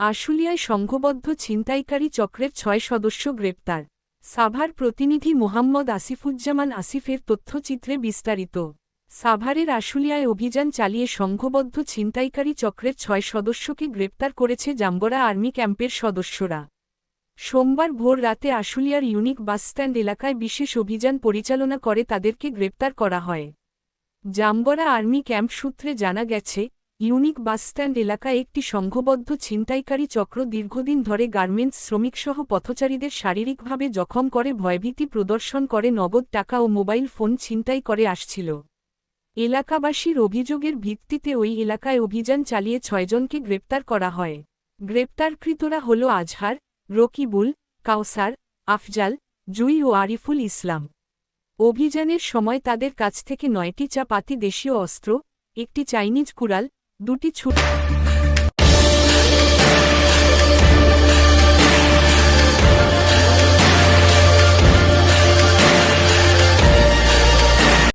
আশুলিয়ায় সংঘবদ্ধ ছিনতাইকারী চক্রের ছয় সদস্য গ্রেপ্তার। সাভার প্রতিনিধি মোহাম্মদ আসিফুজ্জামান আসিফের তথ্যচিত্রে বিস্তারিত। সাভারের আশুলিয়ায় অভিযান চালিয়ে সংঘবদ্ধ ছিনতাইকারী চক্রের ছয় সদস্যকে গ্রেপ্তার করেছে জাম্বরা আর্মি ক্যাম্পের সদস্যরা। সোমবার ভোর রাতে আশুলিয়ার ইউনিক বাসস্ট্যান্ড এলাকায় বিশেষ অভিযান পরিচালনা করে তাদেরকে গ্রেপ্তার করা হয়। জাম্বরা আর্মি ক্যাম্প সূত্রে জানা গেছে ইউনিক বাসস্ট্যান্ড এলাকায় একটি সংঘবদ্ধ ছিনতাইকারী চক্র দীর্ঘদিন ধরে গার্মেন্টস শ্রমিকসহ পথচারীদের শারীরিকভাবে জখম করে, ভয়ভীতি প্রদর্শন করে, নগদ টাকা ও মোবাইল ফোন ছিনতাই করে আসছিল। এলাকাবাসীর অভিযোগের ভিত্তিতে ওই এলাকায় অভিযান চালিয়ে ছয়জনকে গ্রেপ্তার করা হয়। গ্রেপ্তারকৃতরা হল আজহার, রকিবুল কাউসার আফজাল, জুই ও আরিফুল ইসলাম। অভিযানের সময় তাদের কাছ থেকে নয়টি চাপাতি দেশীয় অস্ত্র, একটি চাইনিজ কুড়াল দুটি ছুটি